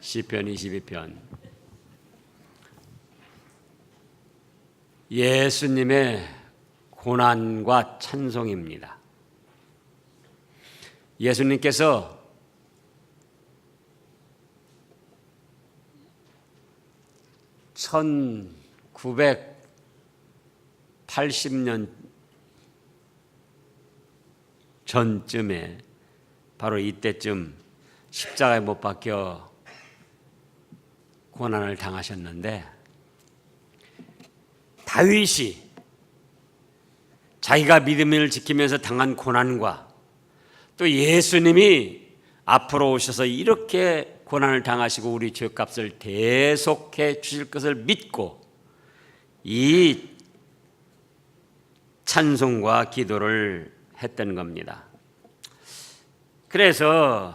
시편 22편 예수님의 고난과 찬송입니다. 예수님께서 (1980년) 전쯤에 바로 이때쯤 십자가에 못 박혀 고난을 당하셨는데 다윗이 자기가 믿음을 지키면서 당한 고난과 또 예수님이 앞으로 오셔서 이렇게 고난을 당하시고 우리 죄값을 대속해 주실 것을 믿고 이 찬송과 기도를 했던 겁니다. 그래서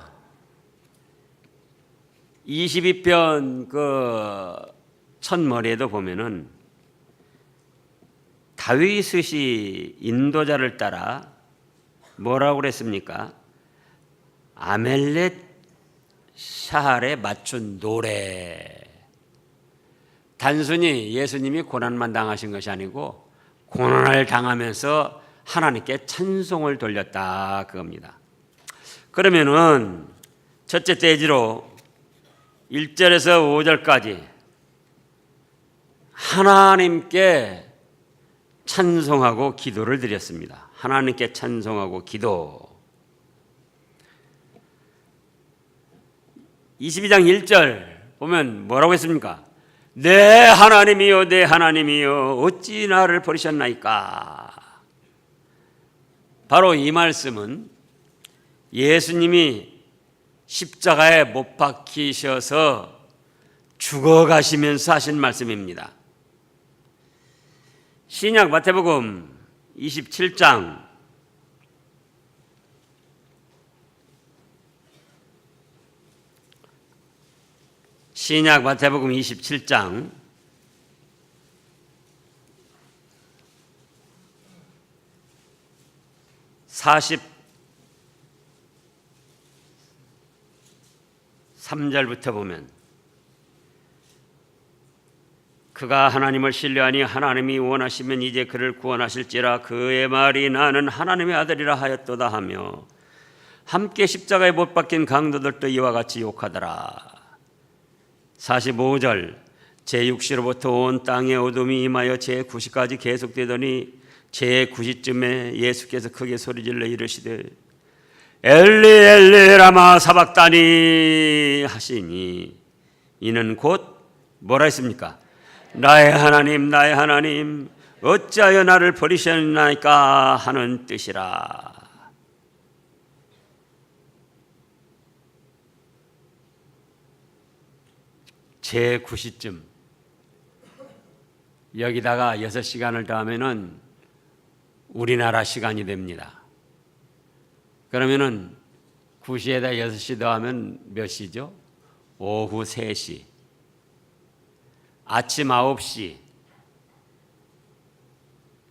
22편 그 첫머리에도 보면은 다윗이 인도자를 따라 뭐라고 그랬습니까? 아멜렛 샤할에 맞춘 노래. 단순히 예수님이 고난만 당하신 것이 아니고 고난을 당하면서 하나님께 찬송을 돌렸다 그겁니다. 그러면은 첫째 대지로 1절에서 5절까지 하나님께 찬송하고 기도를 드렸습니다. 하나님께 찬송하고 기도. 22장 1절 보면 뭐라고 했습니까? 내 하나님이요 내 하나님이요 어찌 나를 버리셨나이까? 바로 이 말씀은 예수님이 십자가에 못 박히셔서 죽어가시면서 하신 말씀입니다. 신약 마태복음 27장 신약 마태복음 27장 40 3절부터 보면 그가 하나님을 신뢰하니 하나님이 원하시면 이제 그를 구원하실지라 그의 말이 나는 하나님의 아들이라 하였도다 하며 함께 십자가에 못 박힌 강도들도 이와 같이 욕하더라. 45절 제6시로부터 온 땅의 어둠이 임하여 제9시까지 계속되더니 제9시쯤에 예수께서 크게 소리질러 이르시되 엘리 엘리 라마 사박다니 하시니 이는 곧 뭐라 했습니까? 나의 하나님 나의 하나님 어찌하여 나를 버리셨나이까 하는 뜻이라. 제 9시쯤 여기다가 6시간을 더하면은 우리나라 시간이 됩니다. 그러면은 9시에다 6시 더하면 몇 시죠? 오후 3시. 아침 9시.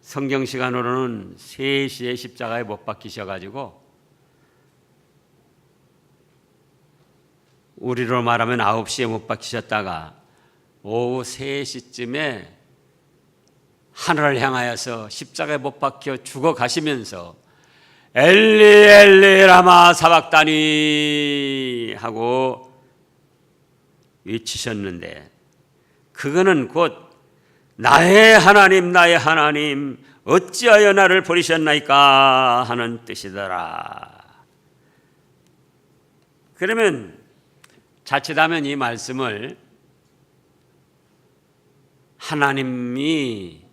성경 시간으로는 3시에 십자가에 못 박히셔 가지고 우리로 말하면 9시에 못 박히셨다가 오후 3시쯤에 하늘을 향하여서 십자가에 못 박혀 죽어 가시면서 엘리 엘리 라마 사박다니 하고 외치셨는데 그거는 곧 나의 하나님 나의 하나님 어찌하여 나를 버리셨나이까 하는 뜻이더라. 그러면 자칫하면 이 말씀을 하나님이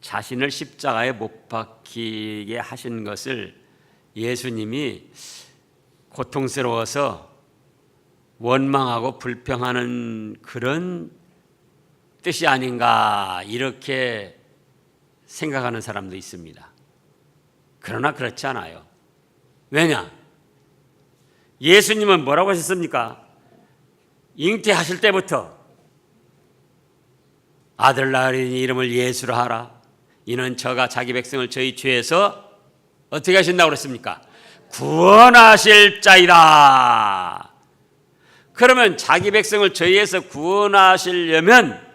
자신을 십자가에 못 박히게 하신 것을 예수님이 고통스러워서 원망하고 불평하는 그런 뜻이 아닌가 이렇게 생각하는 사람도 있습니다. 그러나 그렇지 않아요. 왜냐? 예수님은 뭐라고 하셨습니까? 잉태하실 때부터 아들 낳으니 이름을 예수로 하라. 이는 저가 자기 백성을 저희 죄에서 어떻게 하신다고 그랬습니까? 구원하실 자이다. 그러면 자기 백성을 저희에서 구원하시려면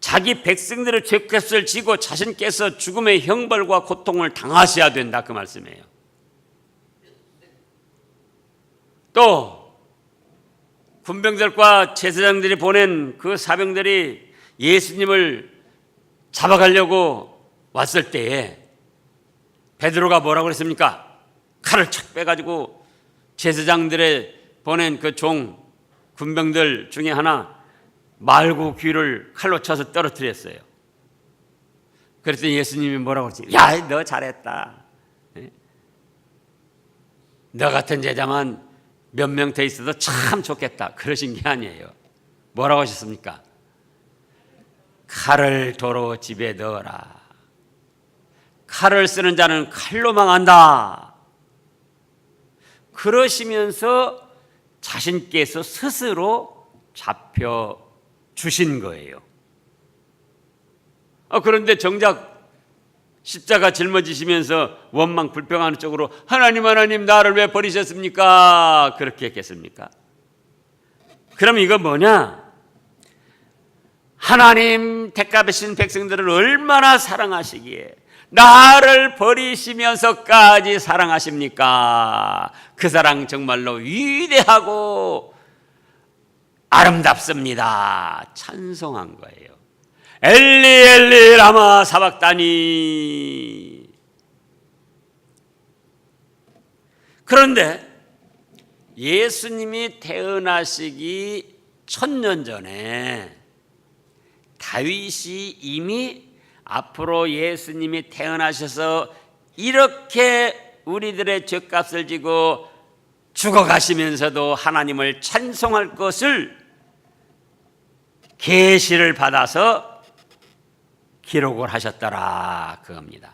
자기 백성들의 죄값을 지고 자신께서 죽음의 형벌과 고통을 당하셔야 된다 그 말씀이에요. 또 군병들과 제사장들이 보낸 그 사병들이 예수님을 잡아가려고 왔을 때에 베드로가 뭐라고 그랬습니까? 칼을 착 빼가지고 제사장들의 보낸 그 종 군병들 중에 하나 말고 귀를 칼로 쳐서 떨어뜨렸어요. 그랬더니 예수님이 뭐라고 그랬지? 야, 너 잘했다. 예? 너 같은 제자만 몇 명 돼 있어도 참 좋겠다. 그러신 게 아니에요. 뭐라고 하셨습니까? 칼을 도로 집에 넣어라. 칼을 쓰는 자는 칼로 망한다. 그러시면서 자신께서 스스로 잡혀 주신 거예요. 아, 그런데 정작 십자가 짊어지시면서 원망 불평하는 쪽으로 하나님 하나님 나를 왜 버리셨습니까? 그렇게 했겠습니까? 그럼 이거 뭐냐? 하나님 택값이신 백성들을 얼마나 사랑하시기에 나를 버리시면서까지 사랑하십니까? 그 사랑 정말로 위대하고 아름답습니다. 찬송한 거예요. 엘리 엘리 라마 사박다니. 그런데 예수님이 태어나시기 천년 전에 다윗이 이미 앞으로 예수님이 태어나셔서 이렇게 우리들의 죄값을 지고 죽어가시면서도 하나님을 찬송할 것을 계시를 받아서 기록을 하셨더라 그겁니다.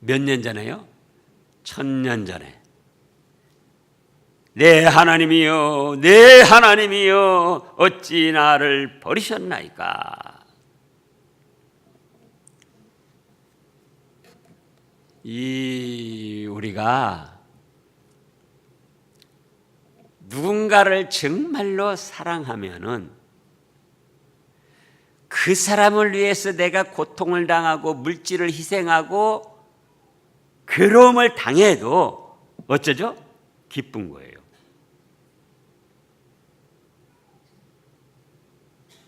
몇 년 전에요? 천년 전에. 내 하나님이여, 내 하나님이여, 어찌 나를 버리셨나이까? 이 우리가 누군가를 정말로 사랑하면은 그 사람을 위해서 내가 고통을 당하고 물질을 희생하고 괴로움을 당해도 어쩌죠? 기쁜 거예요.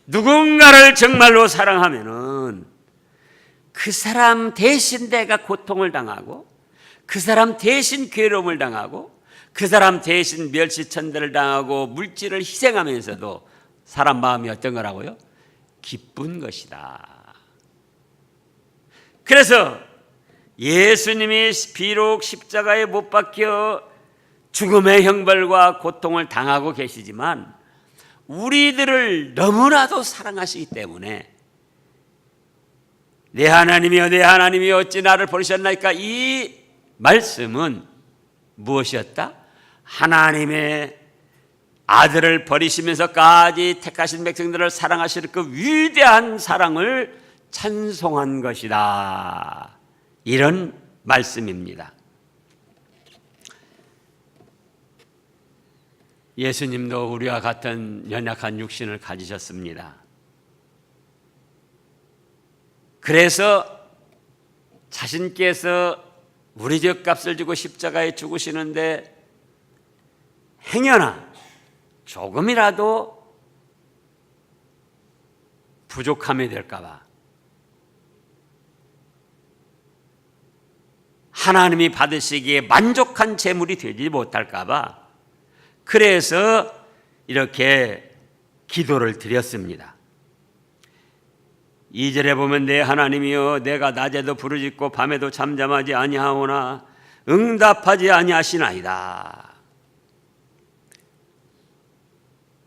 누군가를 정말로 사랑하면은 그 사람 대신 내가 고통을 당하고 그 사람 대신 괴로움을 당하고 그 사람 대신 멸시천대를 당하고 물질을 희생하면서도 사람 마음이 어떤 거라고요? 기쁜 것이다. 그래서 예수님이 비록 십자가에 못 박혀 죽음의 형벌과 고통을 당하고 계시지만 우리들을 너무나도 사랑하시기 때문에 내 하나님이여 내 하나님이 어찌 나를 버리셨나이까 이 말씀은 무엇이었다? 하나님의 아들을 버리시면서까지 택하신 백성들을 사랑하실 그 위대한 사랑을 찬송한 것이다. 이런 말씀입니다. 예수님도 우리와 같은 연약한 육신을 가지셨습니다. 그래서 자신께서 우리 죄 값을 지고 십자가에 죽으시는데 행여나 조금이라도 부족함이 될까봐 하나님이 받으시기에 만족한 재물이 되지 못할까봐 그래서 이렇게 기도를 드렸습니다. 2절에 보면 내 하나님이여 내가 낮에도 부르짖고 밤에도 잠잠하지 아니하오나 응답하지 아니하시나이다.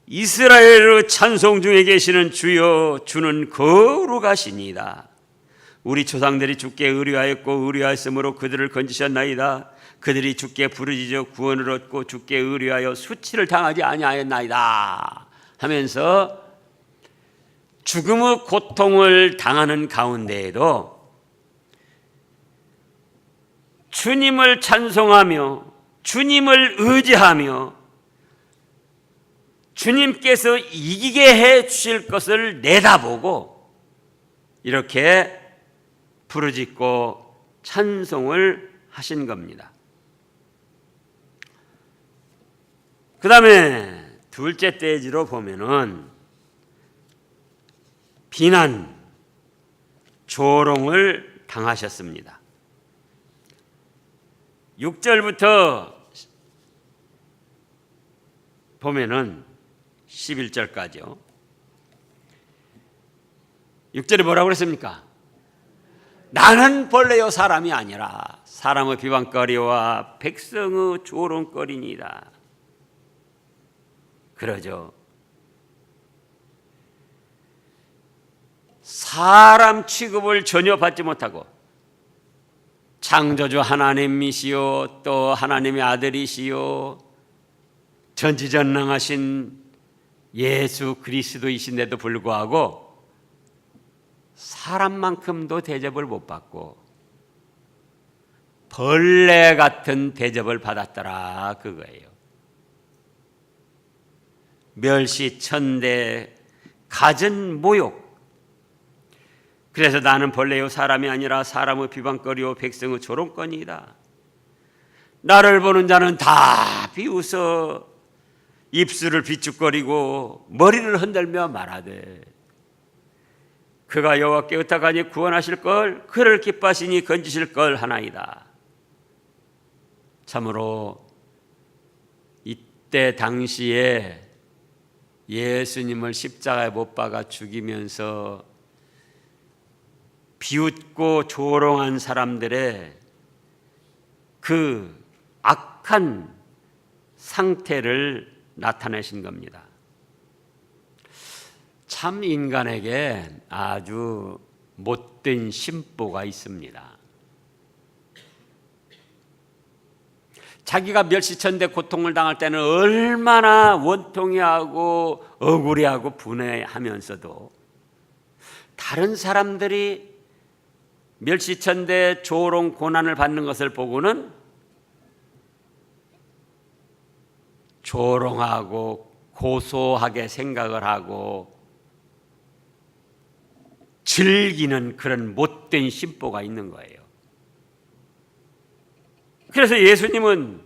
이스라엘의 찬송 중에 계시는 주여 주는 거룩하시니다. 우리 조상들이 주께 의뢰하였고 의뢰하였으므로 그들을 건지셨나이다. 그들이 주께 부르짖어 구원을 얻고 주께 의뢰하여 수치를 당하지 아니하였나이다. 하면서 죽음의 고통을 당하는 가운데에도 주님을 찬송하며 주님을 의지하며 주님께서 이기게 해 주실 것을 내다보고 이렇게 부르짖고 찬송을 하신 겁니다. 그 다음에 둘째 대지로 보면은 비난, 조롱을 당하셨습니다. 6절부터 보면은 11절까지요. 6절에 뭐라고 그랬습니까? 나는 벌레요 사람이 아니라 사람의 비방거리와 백성의 조롱거리니다. 그러죠. 사람 취급을 전혀 받지 못하고 창조주 하나님이시요 또 하나님의 아들이시요 전지전능하신 예수 그리스도이신데도 불구하고 사람만큼도 대접을 못 받고 벌레 같은 대접을 받았더라 그거예요. 멸시 천대 갖은 모욕 그래서 나는 벌레요 사람이 아니라 사람의 비방거리요 백성의 조롱거니이다. 나를 보는 자는 다 비웃어 입술을 비축거리고 머리를 흔들며 말하되 그가 여호와께 의탁하니 구원하실 걸 그를 기뻐하시니 건지실 걸 하나이다. 참으로 이때 당시에 예수님을 십자가에 못 박아 죽이면서 비웃고 조롱한 사람들의 그 악한 상태를 나타내신 겁니다. 참 인간에게 아주 못된 심보가 있습니다. 자기가 멸시천대 고통을 당할 때는 얼마나 원통해하고 억울해하고 분해하면서도 다른 사람들이 멸시천대 조롱 고난을 받는 것을 보고는 조롱하고 고소하게 생각을 하고 즐기는 그런 못된 심보가 있는 거예요. 그래서 예수님은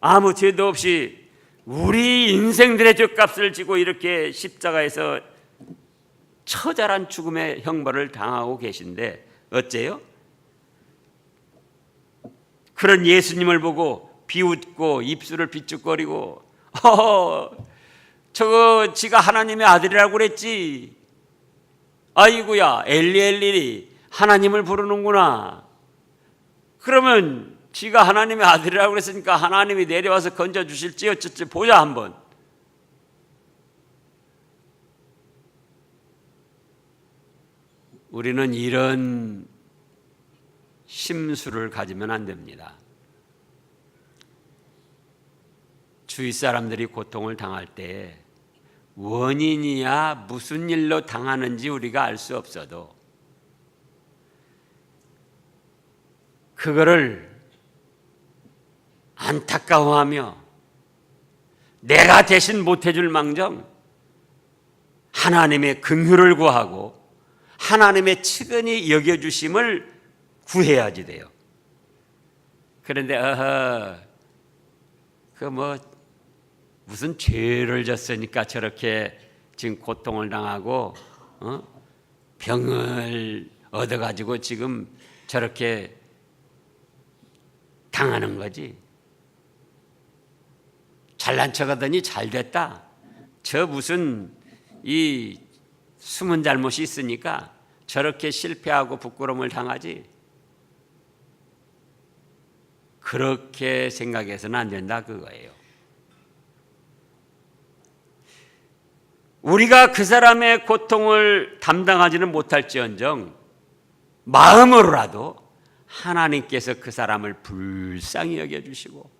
아무 죄도 없이 우리 인생들의 죄값을 지고 이렇게 십자가에서 처절한 죽음의 형벌을 당하고 계신데 어째요? 그런 예수님을 보고 비웃고 입술을 비축거리고 어, 저거 지가 하나님의 아들이라고 그랬지. 아이고야 엘리엘리 하나님을 부르는구나. 그러면 지가 하나님의 아들이라고 그랬으니까 하나님이 내려와서 건져 주실지 어쩔지 보자 한번. 우리는 이런 심수를 가지면 안 됩니다. 주위 사람들이 고통을 당할 때 원인이야 무슨 일로 당하는지 우리가 알 수 없어도 그거를 안타까워하며 내가 대신 못해줄 망정 하나님의 긍휼을 구하고 하나님의 측은히 여겨주심을 구해야지 돼요. 그런데 어허 그뭐 무슨 죄를 졌으니까 저렇게 지금 고통을 당하고 어? 병을 얻어가지고 지금 저렇게 당하는 거지. 잘난 척하더니 잘 됐다. 저 무슨 이 숨은 잘못이 있으니까 저렇게 실패하고 부끄러움을 당하지. 그렇게 생각해서는 안 된다 그거예요. 우리가 그 사람의 고통을 담당하지는 못할지언정 마음으로라도 하나님께서 그 사람을 불쌍히 여겨주시고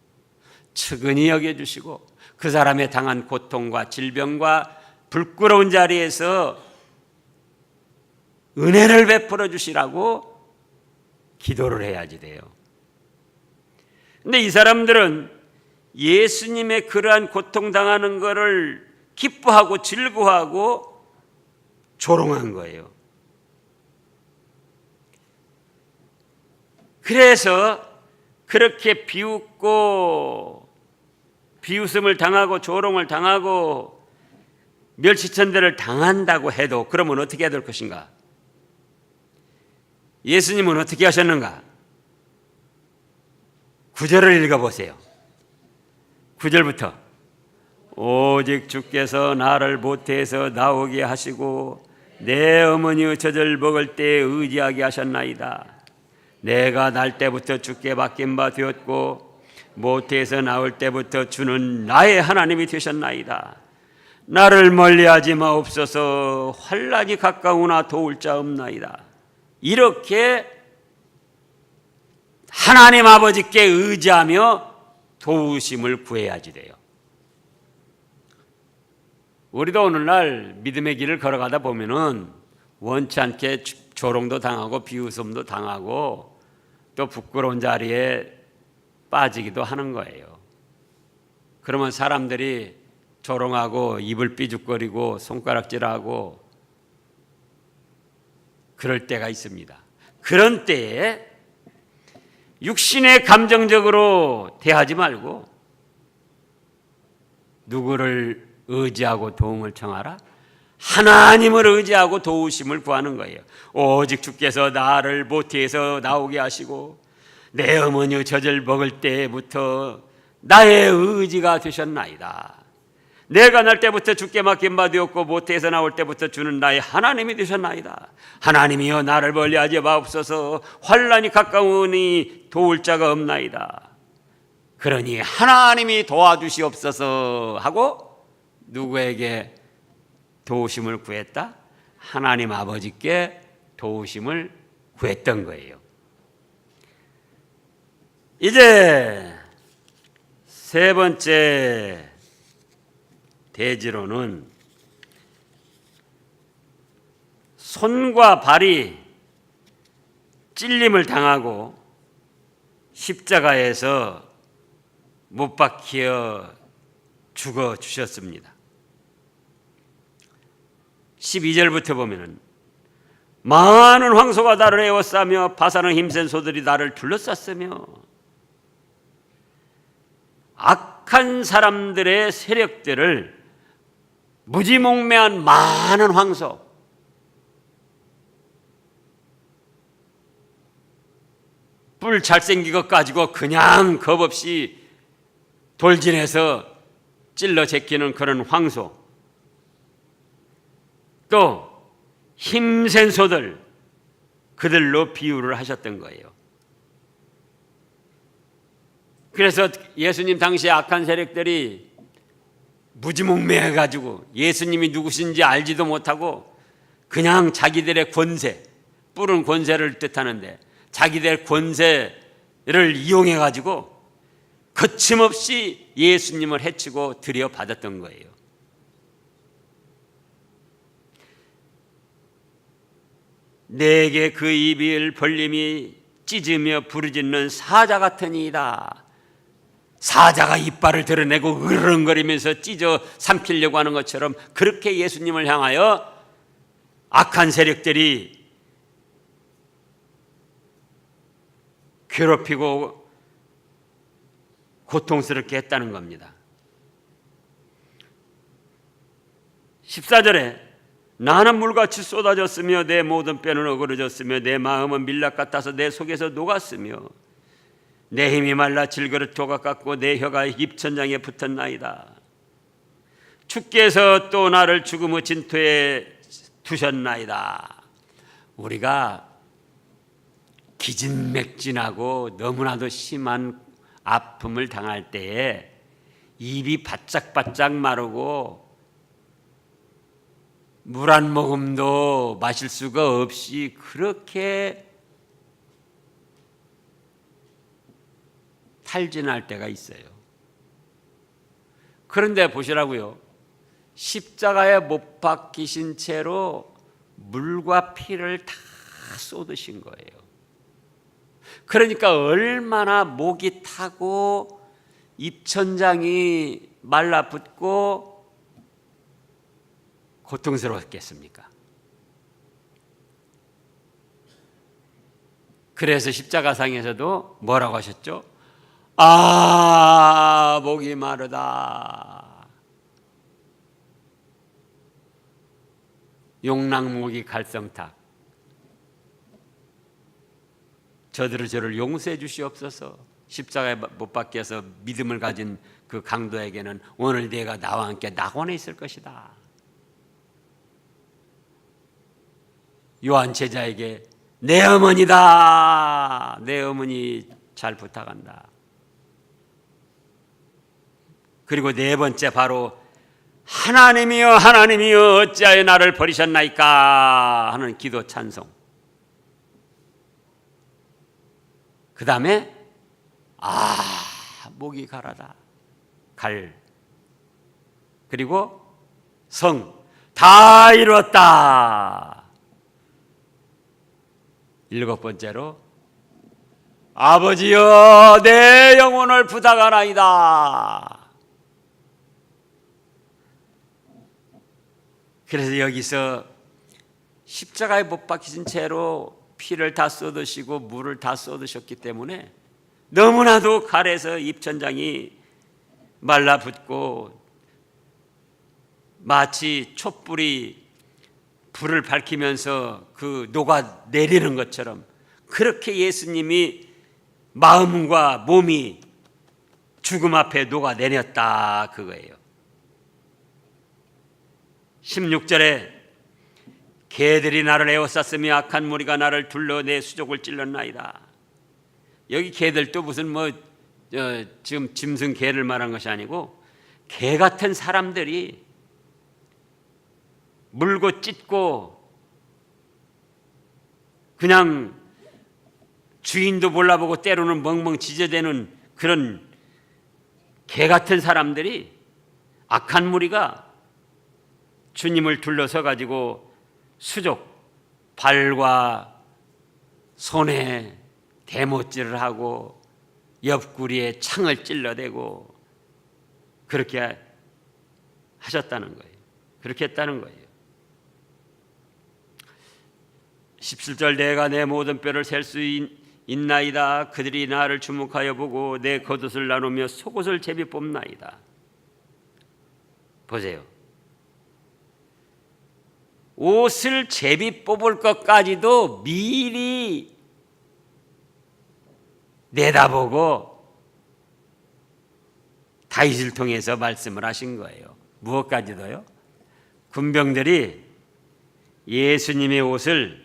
측은히 여겨주시고 그 사람의 당한 고통과 질병과 부끄러운 자리에서 은혜를 베풀어 주시라고 기도를 해야지 돼요. 근데 이 사람들은 예수님의 그러한 고통당하는 것을 기뻐하고 즐거워하고 조롱한 거예요. 그래서 그렇게 비웃고 비웃음을 당하고 조롱을 당하고 멸치천대를 당한다고 해도 그러면 어떻게 해야 될 것인가? 예수님은 어떻게 하셨는가? 구절을 읽어보세요. 구절부터 오직 주께서 나를 모태에서 나오게 하시고 내 어머니의 젖을 먹을 때 의지하게 하셨나이다. 내가 날 때부터 주께 맡긴 바 되었고 모태에서 나올 때부터 주는 나의 하나님이 되셨나이다. 나를 멀리하지 마옵소서 환란이 가까우나 도울 자 없나이다. 이렇게 하나님 아버지께 의지하며 도우심을 구해야지 돼요. 우리도 오늘날 믿음의 길을 걸어가다 보면은 원치 않게 조롱도 당하고 비웃음도 당하고 또 부끄러운 자리에 빠지기도 하는 거예요. 그러면 사람들이 조롱하고 입을 삐죽거리고 손가락질하고 그럴 때가 있습니다. 그런 때에 육신의 감정적으로 대하지 말고 누구를 의지하고 도움을 청하라? 하나님을 의지하고 도우심을 구하는 거예요. 오직 주께서 나를 모태에서 나오게 하시고 내 어머니 젖을 먹을 때부터 나의 의지가 되셨나이다. 내가 날 때부터 주께 맡긴 바 되었고 모태에서 나올 때부터 주는 나의 하나님이 되셨나이다. 하나님이여 나를 멀리하지 마옵소서 환란이 가까우니 도울 자가 없나이다. 그러니 하나님이 도와주시옵소서 하고 누구에게 도우심을 구했다? 하나님 아버지께 도우심을 구했던 거예요. 이제 세 번째 대지로는 손과 발이 찔림을 당하고 십자가에서 못 박혀 죽어 주셨습니다. 12절부터 보면은 많은 황소가 나를 에워싸며 바사는 힘센 소들이 나를 둘러쌌으며 악한 사람들의 세력들을 무지몽매한 많은 황소 뿔 잘생긴 것 가지고 그냥 겁없이 돌진해서 찔러 제끼는 그런 황소 또 힘센 소들 그들로 비유를 하셨던 거예요. 그래서 예수님 당시에 악한 세력들이 무지몽매해 가지고 예수님이 누구신지 알지도 못하고 그냥 자기들의 권세, 뿔은 권세를 뜻하는데 자기들 권세를 이용해 가지고 거침없이 예수님을 해치고 들여받았던 거예요. 내게 그 입을 벌림이 찢으며 부르짖는 사자 같으니이다. 사자가 이빨을 드러내고 으르렁거리면서 찢어 삼키려고 하는 것처럼 그렇게 예수님을 향하여 악한 세력들이 괴롭히고 고통스럽게 했다는 겁니다. 14절에 나는 물같이 쏟아졌으며 내 모든 뼈는 어그러졌으며 내 마음은 밀랍 같아서 내 속에서 녹았으며 내 힘이 말라 질그릇 조각 같고 내 혀가 입천장에 붙었나이다. 주께서 또 나를 죽음의 진토에 두셨나이다. 우리가 기진맥진하고 너무나도 심한 아픔을 당할 때에 입이 바짝바짝 마르고 물 한 모금도 마실 수가 없이 그렇게 탈진할 때가 있어요. 그런데 보시라고요. 십자가에 못 박히신 채로 물과 피를 다 쏟으신 거예요. 그러니까 얼마나 목이 타고 입천장이 말라붙고 고통스러웠겠습니까? 그래서 십자가상에서도 뭐라고 하셨죠? 아, 목이 마르다. 용랑목이 갈성탁. 저들을 저를 용서해 주시옵소서. 십자가에 못 박혀서 믿음을 가진 그 강도에게는 오늘 내가 나와 함께 낙원에 있을 것이다. 요한 제자에게 내 어머니다. 내 어머니 잘 부탁한다. 그리고 네 번째 바로 하나님이여 하나님이여 어찌하여 나를 버리셨나이까 하는 기도 찬송. 그 다음에 아 목이 가라다. 갈. 그리고 성. 다 이루었다. 일곱 번째로 아버지여 내 영혼을 부탁하나이다 그래서 여기서 십자가에 못 박히신 채로 피를 다 쏟으시고 물을 다 쏟으셨기 때문에 너무나도 칼에서 입천장이 말라붙고 마치 촛불이 불을 밝히면서 그 녹아 내리는 것처럼 그렇게 예수님이 마음과 몸이 죽음 앞에 녹아 내렸다 그거예요. 16절에 개들이 나를 에워쌌으며 악한 무리가 나를 둘러 내 수족을 찔렀나이다. 여기 개들도 무슨 뭐 어, 지금 짐승 개를 말한 것이 아니고 개 같은 사람들이 물고 찢고 그냥 주인도 몰라보고 때로는 멍멍 지저대는 그런 개 같은 사람들이 악한 무리가 주님을 둘러서 가지고 수족 발과 손에 대못질을 하고 옆구리에 창을 찔러대고 그렇게 하셨다는 거예요. 그렇게 했다는 거예요. 17절 내가 내 모든 뼈를 셀 수 있나이다 그들이 나를 주목하여 보고 내 겉옷을 나누며 속옷을 제비 뽑나이다 보세요 옷을 제비 뽑을 것까지도 미리 내다보고 다윗을 통해서 말씀을 하신 거예요. 무엇까지도요? 군병들이 예수님의 옷을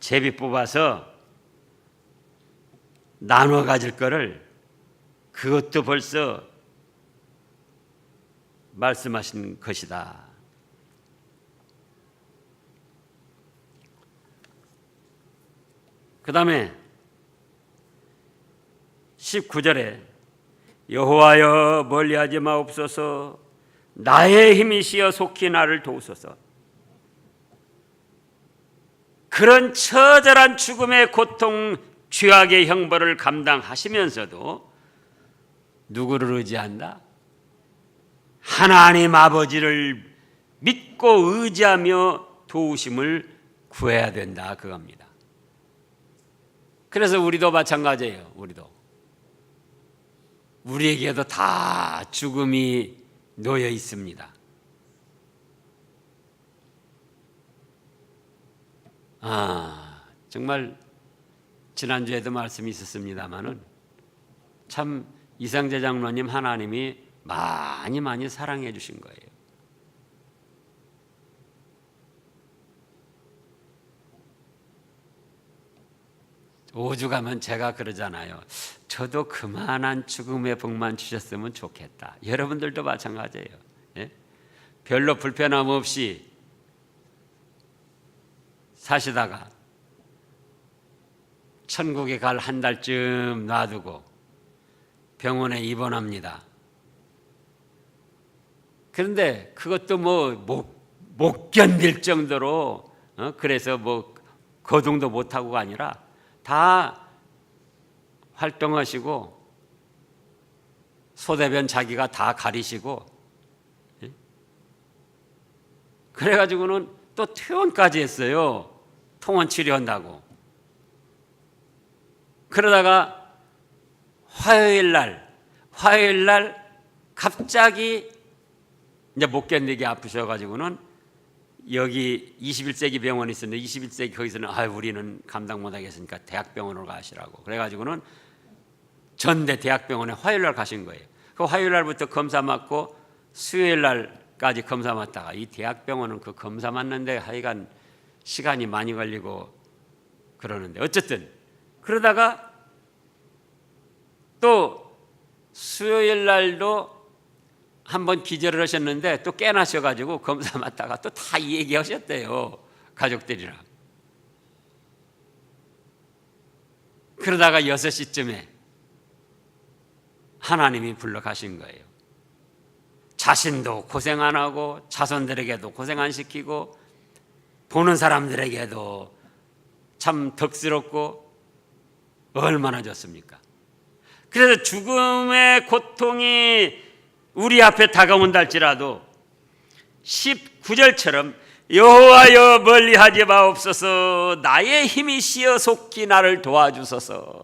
제비 뽑아서 나눠 가질 거를 그것도 벌써 말씀하신 것이다. 그 다음에 19절에 여호와여 멀리하지 마옵소서 나의 힘이시여 속히 나를 도우소서 그런 처절한 죽음의 고통 죄악의 형벌을 감당하시면서도 누구를 의지한다? 하나님 아버지를 믿고 의지하며 도우심을 구해야 된다 그겁니다. 그래서 우리도 마찬가지예요. 우리도 우리에게도 다 죽음이 놓여 있습니다. 아 정말 지난주에도 말씀이 있었습니다마는 참 이상재 장로님 하나님이 많이 많이 사랑해 주신 거예요. 오주 가면 제가 그러잖아요. 저도 그만한 죽음의 복만 주셨으면 좋겠다. 여러분들도 마찬가지예요. 예? 별로 불편함 없이 사시다가 천국에 갈 한 달쯤 놔두고 병원에 입원합니다. 그런데 그것도 뭐못 못 견딜 정도로 어? 그래서 뭐 거동도 못 하고가 아니라 다 활동하시고 소대변 자기가 다 가리시고 예? 그래가지고는 또 퇴원까지 했어요. 통원 치료한다고. 그러다가 화요일 날, 화요일 날 갑자기 이제 못 견디게 아프셔가지고는 여기 21세기 병원이 있었는데 21세기 거기서는 아 우리는 감당 못 하겠으니까 대학병원으로 가시라고 그래 가지고는 전대 대학병원에 화요일 날 가신 거예요. 그 화요일 날부터 검사 맞고 수요일 날까지 검사 맞다가 이 대학병원은 그 검사 맞는데 하여간 시간이 많이 걸리고 그러는데 어쨌든 그러다가 또 수요일 날도 한번 기절을 하셨는데 또 깨나셔가지고 검사 맞다가 또 다 얘기하셨대요 가족들이랑. 그러다가 6시쯤에 하나님이 불러 가신 거예요. 자신도 고생 안 하고 자손들에게도 고생 안 시키고 보는 사람들에게도 참 덕스럽고 얼마나 좋습니까? 그래서 죽음의 고통이 우리 앞에 다가온다 할지라도 19절처럼 여호와여 멀리하지 마옵소서 나의 힘이 시어 속히 나를 도와주소서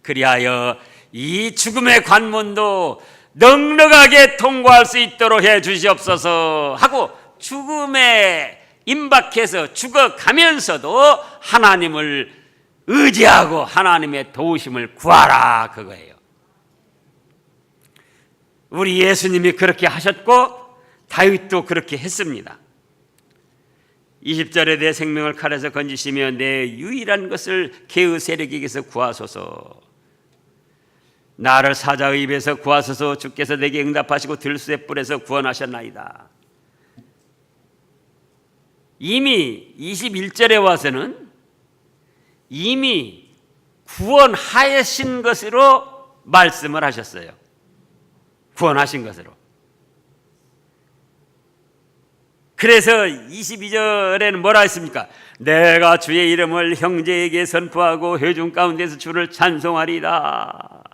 그리하여 이 죽음의 관문도 넉넉하게 통과할 수 있도록 해 주시옵소서 하고 죽음에 임박해서 죽어가면서도 하나님을 의지하고 하나님의 도우심을 구하라 그거예요. 우리 예수님이 그렇게 하셨고 다윗도 그렇게 했습니다. 20절에 내 생명을 칼에서 건지시며 내 유일한 것을 개의 세력에게서 구하소서. 나를 사자의 입에서 구하소서 주께서 내게 응답하시고 들수의 뿔에서 구원하셨나이다. 이미 21절에 와서는 이미 구원하신 것으로 말씀을 하셨어요. 구원하신 것으로. 그래서 22절에는 뭐라 했습니까? 내가 주의 이름을 형제에게 선포하고 회중 가운데서 주를 찬송하리다.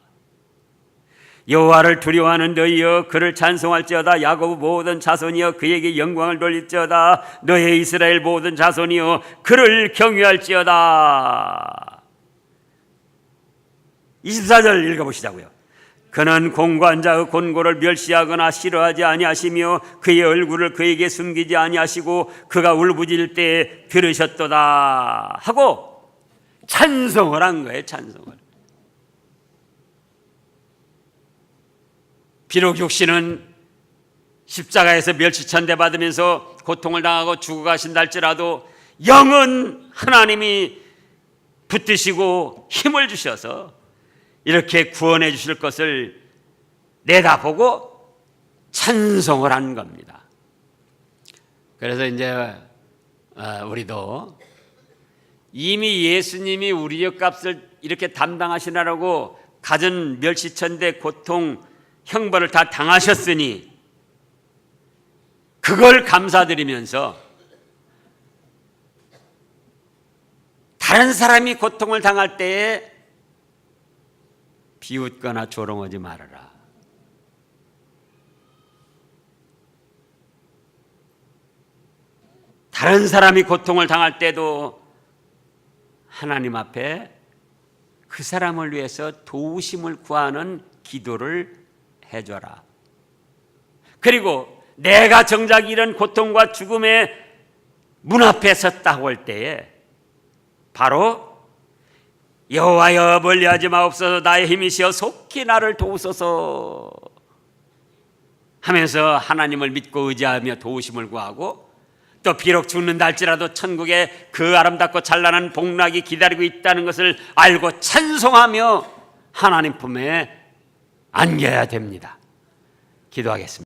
여호와를 두려워하는 너희여 그를 찬송할지어다 야곱 모든 자손이여 그에게 영광을 돌릴지어다 너의 이스라엘 모든 자손이여 그를 경유할지어다 24절 읽어보시자고요 그는 공관자의 곤고를 멸시하거나 싫어하지 아니하시며 그의 얼굴을 그에게 숨기지 아니하시고 그가 울부짖을 때 들으셨도다 하고 찬송을 한 거예요 찬송을. 비록 육신은 십자가에서 멸치천대 받으면서 고통을 당하고 죽어가신다 할지라도 영은 하나님이 붙드시고 힘을 주셔서 이렇게 구원해 주실 것을 내다보고 찬송을 한 겁니다. 그래서 이제 어, 우리도 이미 예수님이 우리의 값을 이렇게 담당하시느라고 가진 멸시천대 고통 형벌을 다 당하셨으니 그걸 감사드리면서 다른 사람이 고통을 당할 때에 비웃거나 조롱하지 말아라. 다른 사람이 고통을 당할 때도 하나님 앞에 그 사람을 위해서 도우심을 구하는 기도를 해줘라. 그리고 내가 정작 이런 고통과 죽음의 문 앞에 섰다고 할 때에 바로 여호와여 멀리하지 마옵소서 나의 힘이시여 속히 나를 도우소서 하면서 하나님을 믿고 의지하며 도우심을 구하고 또 비록 죽는다 할지라도 천국에 그 아름답고 찬란한 복락이 기다리고 있다는 것을 알고 찬송하며 하나님 품에 안겨야 됩니다. 기도하겠습니다.